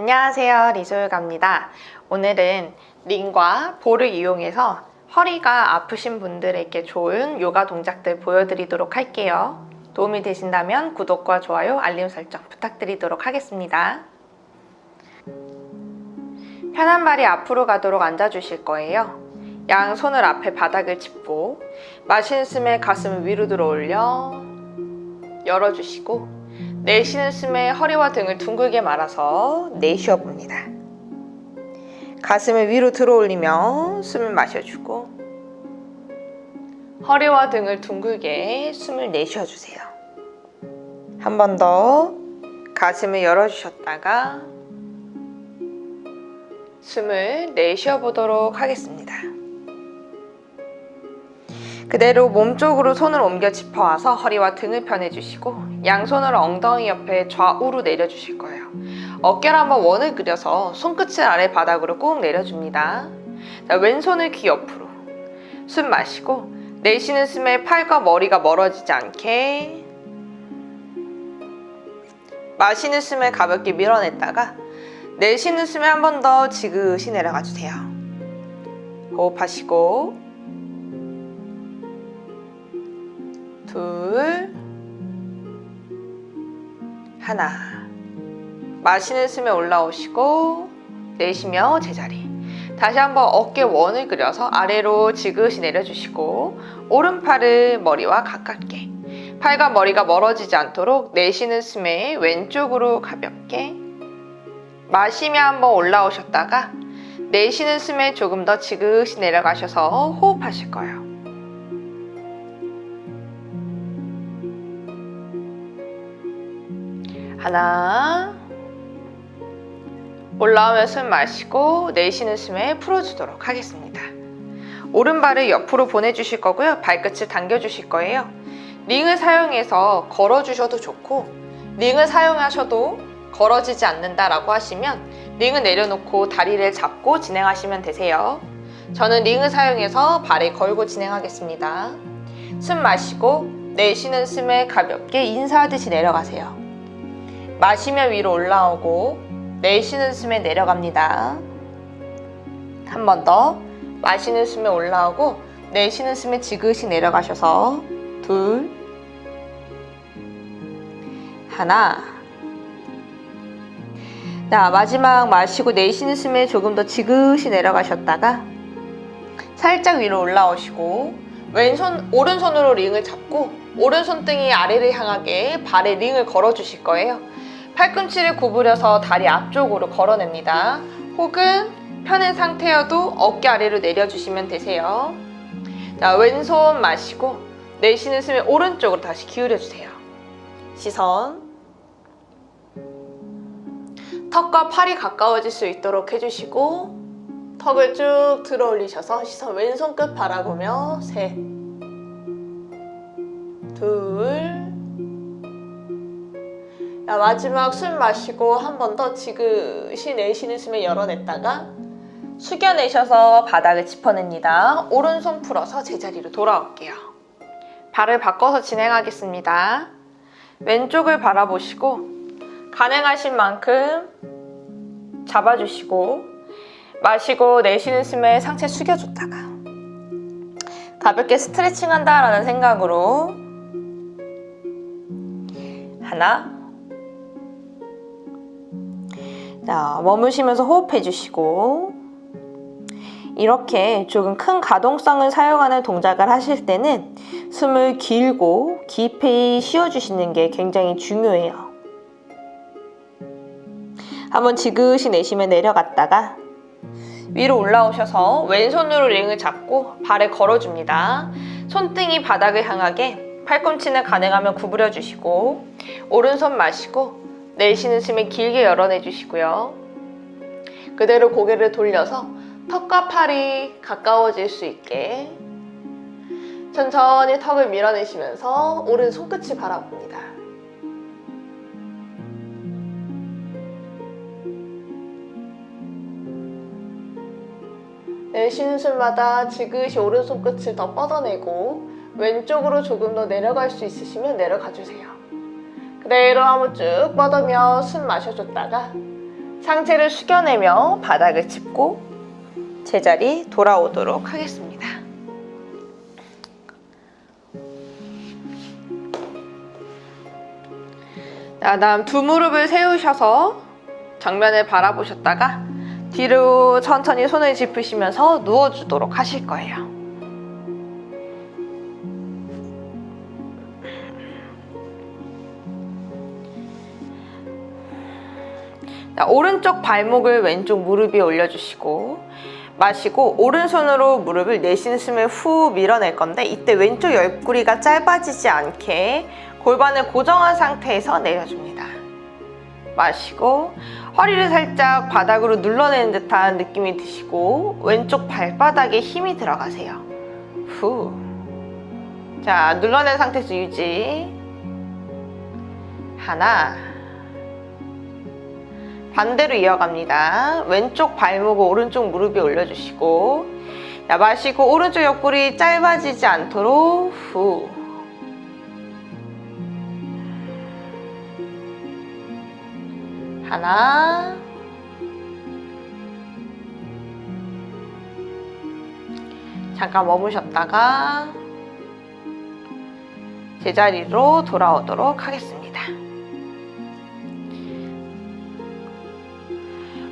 안녕하세요 리소유가입니다. 오늘은 링과 볼을 이용해서 허리가 아프신 분들에게 좋은 요가 동작들 보여드리도록 할게요. 도움이 되신다면 구독과 좋아요 알림 설정 부탁드리도록 하겠습니다. 편한 발이 앞으로 가도록 앉아주실 거예요. 양 손을 앞에 바닥을 짚고 마시는 숨에 가슴을 위로 들어 올려 열어주시고 내쉬는 숨에 허리와 등을 둥글게 말아서 내쉬어 봅니다. 가슴을 위로 들어 올리며 숨을 마셔주고 허리와 등을 둥글게 숨을 내쉬어 주세요. 한 번 더 가슴을 열어주셨다가 숨을 내쉬어 보도록 하겠습니다. 그대로 몸쪽으로 손을 옮겨 짚어와서 허리와 등을 펴내주시고 양손으로 엉덩이 옆에 좌우로 내려주실 거예요. 어깨를 한번 원을 그려서 손끝을 아래 바닥으로 꾹 내려줍니다. 자, 왼손을 귀 옆으로 숨 마시고 내쉬는 숨에 팔과 머리가 멀어지지 않게 마시는 숨에 가볍게 밀어냈다가 내쉬는 숨에 한 번 더 지그시 내려가 주세요. 호흡하시고 둘, 하나. 마시는 숨에 올라오시고 내쉬며 제자리. 다시 한번 어깨 원을 그려서 아래로 지그시 내려주시고 오른팔을 머리와 가깝게 팔과 머리가 멀어지지 않도록 내쉬는 숨에 왼쪽으로 가볍게 마시며 한번 올라오셨다가 내쉬는 숨에 조금 더 지그시 내려가셔서 호흡하실 거예요. 하나 올라오면 숨 마시고 내쉬는 숨에 풀어주도록 하겠습니다. 오른발을 옆으로 보내주실 거고요. 발끝을 당겨주실 거예요. 링을 사용해서 걸어주셔도 좋고 링을 사용하셔도 걸어지지 않는다라고 하시면 링을 내려놓고 다리를 잡고 진행하시면 되세요. 저는 링을 사용해서 발에 걸고 진행하겠습니다. 숨 마시고 내쉬는 숨에 가볍게 인사하듯이 내려가세요. 마시며 위로 올라오고 내쉬는 숨에 내려갑니다. 한 번 더 마시는 숨에 올라오고 내쉬는 숨에 지그시 내려가셔서 둘 하나 자 마지막 마시고 내쉬는 숨에 조금 더 지그시 내려가셨다가 살짝 위로 올라오시고 왼손 오른손으로 링을 잡고 오른손등이 아래를 향하게 발에 링을 걸어 주실 거예요. 팔꿈치를 구부려서 다리 앞쪽으로 걸어냅니다. 혹은 펴는 상태여도 어깨 아래로 내려주시면 되세요. 자, 왼손 마시고 내쉬는 숨에 오른쪽으로 다시 기울여주세요. 시선. 턱과 팔이 가까워질 수 있도록 해주시고 턱을 쭉 들어 올리셔서 시선 왼손 끝 바라보며 셋, 둘, 자, 마지막 숨 마시고 한 번 더 지그시 내쉬는 숨에 열어냈다가 숙여내셔서 바닥을 짚어냅니다. 오른손 풀어서 제자리로 돌아올게요. 발을 바꿔서 진행하겠습니다. 왼쪽을 바라보시고 가능하신 만큼 잡아주시고 마시고 내쉬는 숨에 상체 숙여줬다가 가볍게 스트레칭 한다라는 생각으로 하나 자, 머무시면서 호흡해 주시고 이렇게 조금 큰 가동성을 사용하는 동작을 하실 때는 숨을 길고 깊이 쉬어주시는 게 굉장히 중요해요. 한번 지그시 내쉬며 내려갔다가 위로 올라오셔서 왼손으로 링을 잡고 발에 걸어줍니다. 손등이 바닥을 향하게 팔꿈치는 가능하면 구부려 주시고 오른손 마시고 내쉬는 숨에 길게 열어내 주시고요. 그대로 고개를 돌려서 턱과 팔이 가까워질 수 있게 천천히 턱을 밀어내시면서 오른 손끝이 바라봅니다. 내쉬는 숨마다 지그시 오른 손끝을 더 뻗어내고 왼쪽으로 조금 더 내려갈 수 있으시면 내려가 주세요. 그대로 한번 쭉 뻗으며 숨 마셔줬다가 상체를 숙여내며 바닥을 짚고 제자리 돌아오도록 하겠습니다. 자, 다음 두 무릎을 세우셔서 정면을 바라보셨다가 뒤로 천천히 손을 짚으시면서 누워주도록 하실 거예요. 자, 오른쪽 발목을 왼쪽 무릎 위에 올려주시고 마시고 오른손으로 무릎을 내쉬는 숨을 후 밀어낼 건데 이때 왼쪽 옆구리가 짧아지지 않게 골반을 고정한 상태에서 내려줍니다. 마시고 허리를 살짝 바닥으로 눌러내는 듯한 느낌이 드시고 왼쪽 발바닥에 힘이 들어가세요. 후. 자, 눌러낸 상태에서 유지. 하나. 반대로 이어갑니다. 왼쪽 발목을 오른쪽 무릎에 올려주시고 자, 마시고 오른쪽 옆구리 짧아지지 않도록 후. 하나 잠깐 머무셨다가 제자리로 돌아오도록 하겠습니다.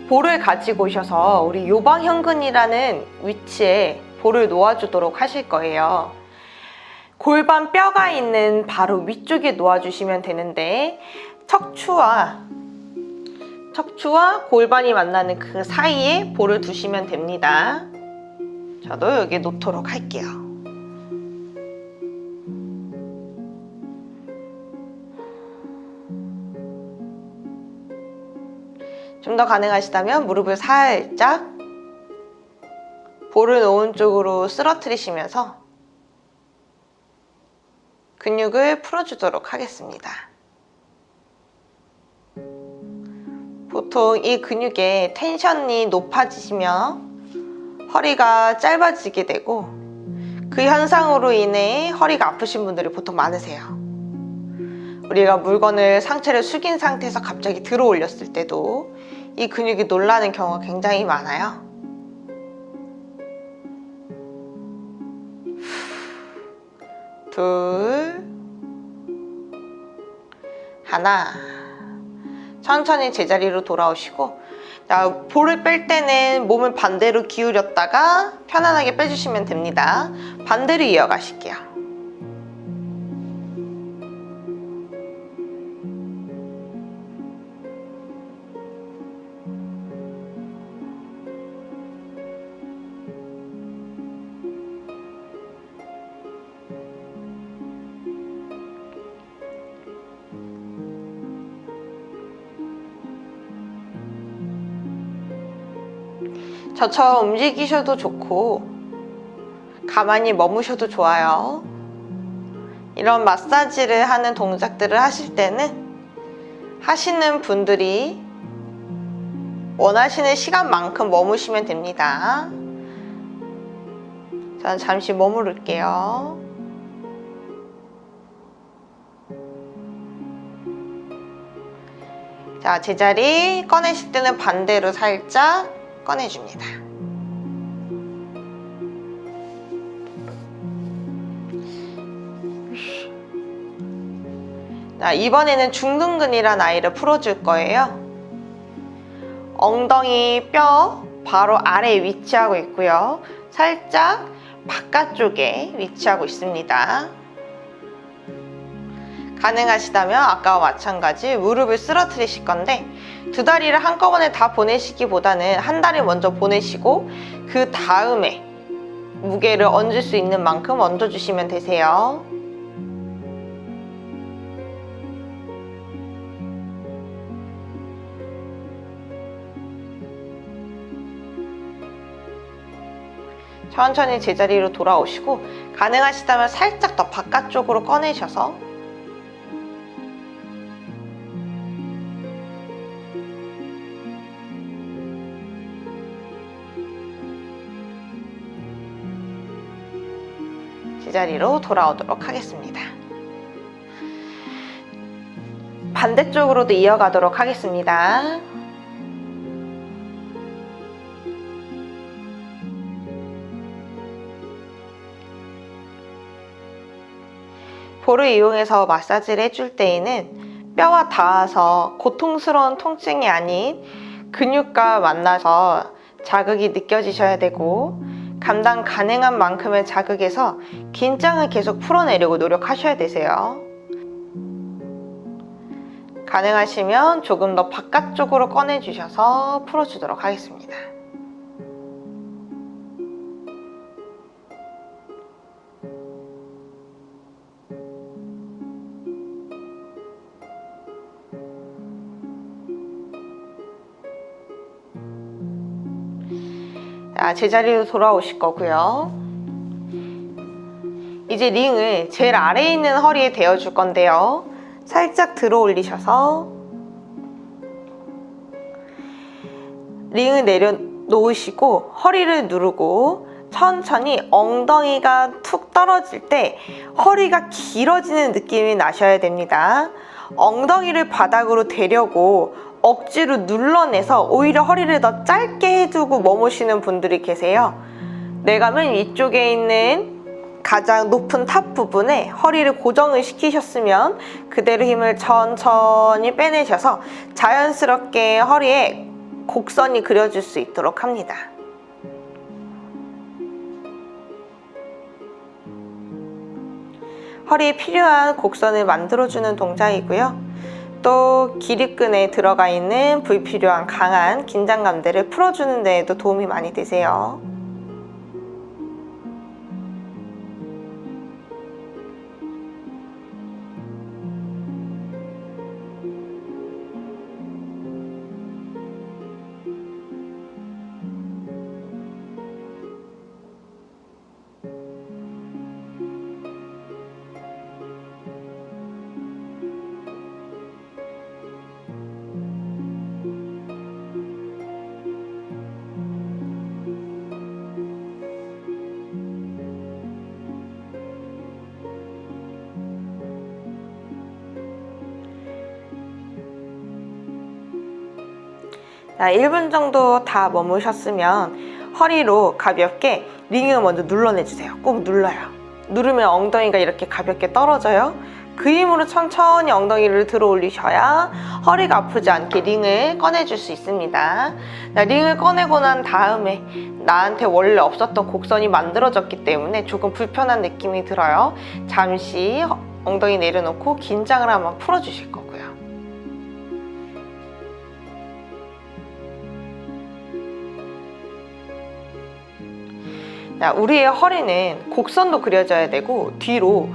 볼을 가지고 오셔서 우리 요방형근이라는 위치에 볼을 놓아주도록 하실 거예요. 골반 뼈가 있는 바로 위쪽에 놓아주시면 되는데 척추와 척추와 골반이 만나는 그 사이에 볼을 두시면 됩니다. 저도 여기 놓도록 할게요. 좀 더 가능하시다면 무릎을 살짝 볼을 놓은 쪽으로 쓰러뜨리시면서 근육을 풀어주도록 하겠습니다. 보통 이 근육에 텐션이 높아지시면 허리가 짧아지게 되고 그 현상으로 인해 허리가 아프신 분들이 보통 많으세요. 우리가 물건을 상체를 숙인 상태에서 갑자기 들어 올렸을 때도 이 근육이 놀라는 경우가 굉장히 많아요. 둘, 하나. 천천히 제자리로 돌아오시고 자, 볼을 뺄 때는 몸을 반대로 기울였다가 편안하게 빼주시면 됩니다. 반대로 이어가실게요. 저처럼 움직이셔도 좋고 가만히 머무셔도 좋아요. 이런 마사지를 하는 동작들을 하실 때는 하시는 분들이 원하시는 시간만큼 머무시면 됩니다. 저는 잠시 머무를게요. 자, 제자리 꺼내실 때는 반대로 살짝 꺼내줍니다. 자, 이번에는 중둔근이란 아이를 풀어줄 거예요. 엉덩이 뼈 바로 아래에 위치하고 있고요. 살짝 바깥쪽에 위치하고 있습니다. 가능하시다면 아까와 마찬가지 무릎을 쓰러뜨리실 건데 두 다리를 한꺼번에 다 보내시기보다는 한 다리 먼저 보내시고 그 다음에 무게를 얹을 수 있는 만큼 얹어주시면 되세요. 천천히 제자리로 돌아오시고 가능하시다면 살짝 더 바깥쪽으로 꺼내셔서 제자리로 돌아오도록 하겠습니다. 반대쪽으로도 이어가도록 하겠습니다. 볼을 이용해서 마사지를 해줄 때에는 뼈와 닿아서 고통스러운 통증이 아닌 근육과 만나서 자극이 느껴지셔야 되고 감당 가능한 만큼의 자극에서 긴장을 계속 풀어내려고 노력하셔야 되세요. 가능하시면 조금 더 바깥쪽으로 꺼내주셔서 풀어주도록 하겠습니다. 자, 제자리로 돌아오실 거고요. 이제 링을 제일 아래에 있는 허리에 대어줄 건데요. 살짝 들어 올리셔서 링을 내려놓으시고 허리를 누르고 천천히 엉덩이가 툭 떨어질 때 허리가 길어지는 느낌이 나셔야 됩니다. 엉덩이를 바닥으로 대려고 억지로 눌러내서 오히려 허리를 더 짧게 해두고 머무시는 분들이 계세요. 내가 맨 위쪽에 있는 가장 높은 탑 부분에 허리를 고정을 시키셨으면 그대로 힘을 천천히 빼내셔서 자연스럽게 허리에 곡선이 그려질 수 있도록 합니다. 허리에 필요한 곡선을 만들어주는 동작이고요. 또 기립근에 들어가 있는 불필요한 강한 긴장감들을 풀어주는 데에도 도움이 많이 되세요. 1분 정도 다 머무셨으면 허리로 가볍게 링을 먼저 눌러내주세요. 꼭 눌러요. 누르면 엉덩이가 이렇게 가볍게 떨어져요. 그 힘으로 천천히 엉덩이를 들어 올리셔야 허리가 아프지 않게 링을 꺼내줄 수 있습니다. 자, 링을 꺼내고 난 다음에 나한테 원래 없었던 곡선이 만들어졌기 때문에 조금 불편한 느낌이 들어요. 잠시 엉덩이 내려놓고 긴장을 한번 풀어주실 거고 우리의 허리는 곡선도 그려져야 되고 뒤로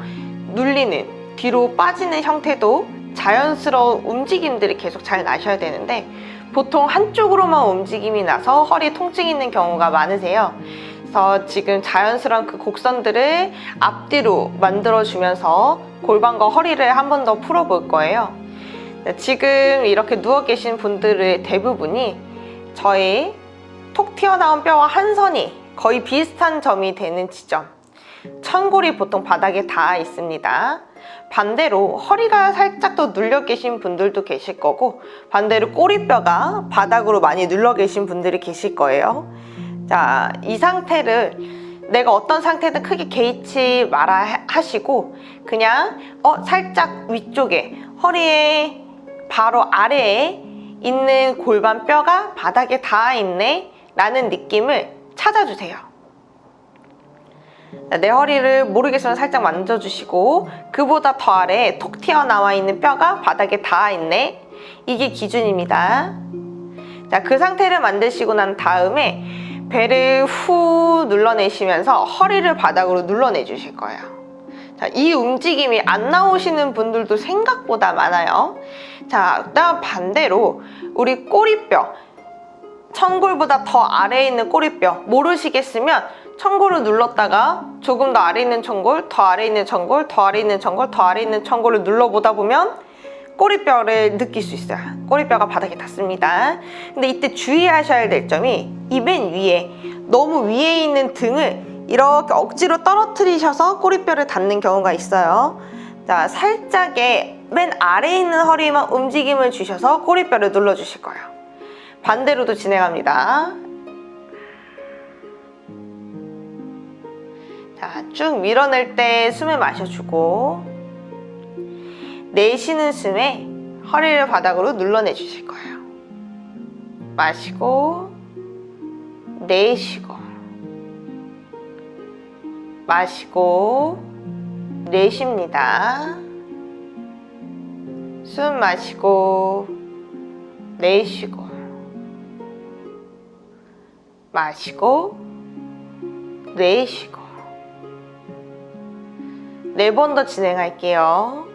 눌리는, 뒤로 빠지는 형태도 자연스러운 움직임들이 계속 잘 나셔야 되는데 보통 한쪽으로만 움직임이 나서 허리에 통증이 있는 경우가 많으세요. 그래서 지금 자연스러운 그 곡선들을 앞뒤로 만들어 주면서 골반과 허리를 한 번 더 풀어 볼 거예요. 지금 이렇게 누워 계신 분들의 대부분이 저희 톡 튀어나온 뼈와 한 선이 거의 비슷한 점이 되는 지점. 천골이 보통 바닥에 닿아 있습니다. 반대로 허리가 살짝 더 눌려 계신 분들도 계실 거고 반대로 꼬리뼈가 바닥으로 많이 눌러 계신 분들이 계실 거예요. 자, 이 상태를 내가 어떤 상태든 크게 개의치 말아 하시고 그냥 어 살짝 위쪽에 허리에 바로 아래에 있는 골반 뼈가 바닥에 닿아 있네 라는 느낌을 찾아주세요. 내 허리를 모르겠으면 살짝 만져주시고 그보다 더 아래에 톡 튀어나와 있는 뼈가 바닥에 닿아 있네. 이게 기준입니다. 자, 그 상태를 만드시고 난 다음에 배를 후 눌러내시면서 허리를 바닥으로 눌러내 주실 거예요. 자, 이 움직임이 안 나오시는 분들도 생각보다 많아요. 자, 그다음 반대로 우리 꼬리뼈 천골보다 더 아래에 있는 꼬리뼈 모르시겠으면 천골을 눌렀다가 조금 더 아래에 있는 천골, 더 아래에 있는 천골, 더 아래에 있는 천골, 더 아래에 있는 천골을 눌러보다 보면 꼬리뼈를 느낄 수 있어요. 꼬리뼈가 바닥에 닿습니다. 근데 이때 주의하셔야 될 점이 이 맨 위에 너무 위에 있는 등을 이렇게 억지로 떨어뜨리셔서 꼬리뼈를 닿는 경우가 있어요. 자, 살짝의 맨 아래에 있는 허리만 움직임을 주셔서 꼬리뼈를 눌러주실 거예요. 반대로도 진행합니다. 자, 쭉 밀어낼 때 숨을 마셔주고 내쉬는 숨에 허리를 바닥으로 눌러내 주실 거예요. 마시고 내쉬고 마시고 내쉽니다. 숨 마시고 내쉬고 마시고 내쉬고 네 번 더 진행할게요.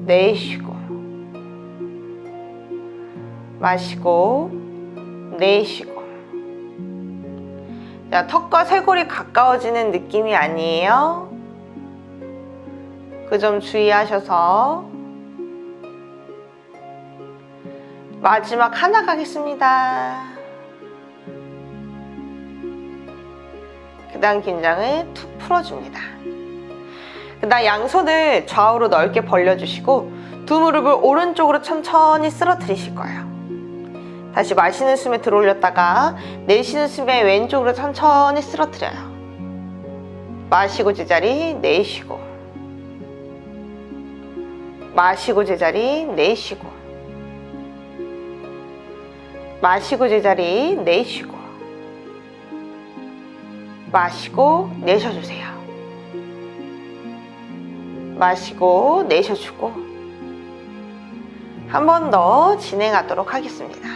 내쉬고 마시고 내쉬고 자, 턱과 쇄골이 가까워지는 느낌이 아니에요. 그 점 주의하셔서 마지막 하나 가겠습니다. 그 다음 긴장을 툭 풀어줍니다. 그 다음 양손을 좌우로 넓게 벌려주시고 두 무릎을 오른쪽으로 천천히 쓰러뜨리실 거예요. 다시 마시는 숨에 들어올렸다가 내쉬는 숨에 왼쪽으로 천천히 쓰러뜨려요. 마시고 제자리 내쉬고 마시고 제자리 내쉬고 마시고 제자리 내쉬고 마시고 내쉬어주세요. 마시고 내쉬어주고 한 번 더 진행하도록 하겠습니다.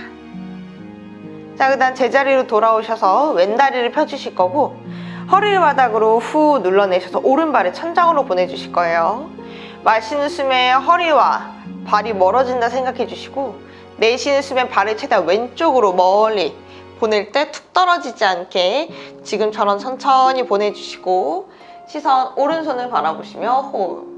자, 그 다음 제자리로 돌아오셔서 왼다리를 펴주실 거고 허리를 바닥으로 후 눌러내셔서 오른발을 천장으로 보내주실 거예요. 마시는 숨에 허리와 발이 멀어진다 생각해 주시고 내쉬는 숨에 발을 최대한 왼쪽으로 멀리 보낼 때 툭 떨어지지 않게 지금처럼 천천히 보내주시고 시선 오른손을 바라보시며 호흡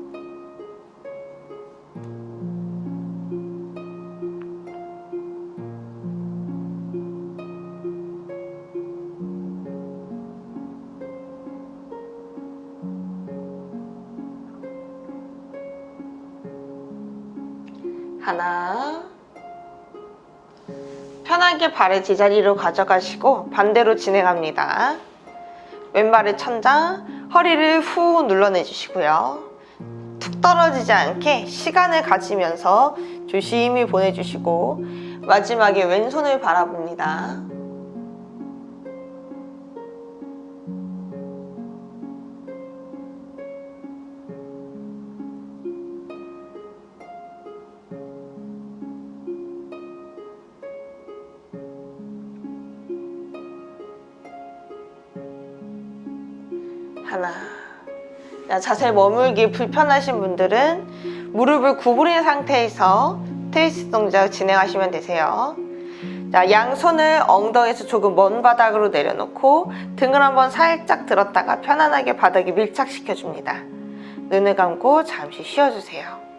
편하게 발을 제자리로 가져가시고 반대로 진행합니다. 왼발을 천장, 허리를 후 눌러내 주시고요. 툭 떨어지지 않게 시간을 가지면서 조심히 보내주시고 마지막에 왼손을 바라봅니다. 자, 자세 머물기 불편하신 분들은 무릎을 구부린 상태에서 트위스트 동작 진행하시면 되세요. 자, 양손을 엉덩이에서 조금 먼 바닥으로 내려놓고 등을 한번 살짝 들었다가 편안하게 바닥에 밀착시켜 줍니다. 눈을 감고 잠시 쉬어주세요.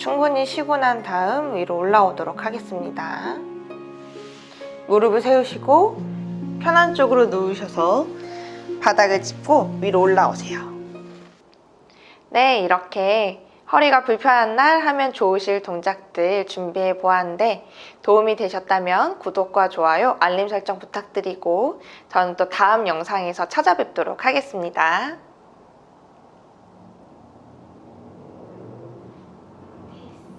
충분히 쉬고 난 다음 위로 올라오도록 하겠습니다. 무릎을 세우시고 편한 쪽으로 누우셔서 바닥을 짚고 위로 올라오세요. 네, 이렇게 허리가 불편한 날 하면 좋으실 동작들 준비해 보았는데 도움이 되셨다면 구독과 좋아요, 알림 설정 부탁드리고 저는 또 다음 영상에서 찾아뵙도록 하겠습니다.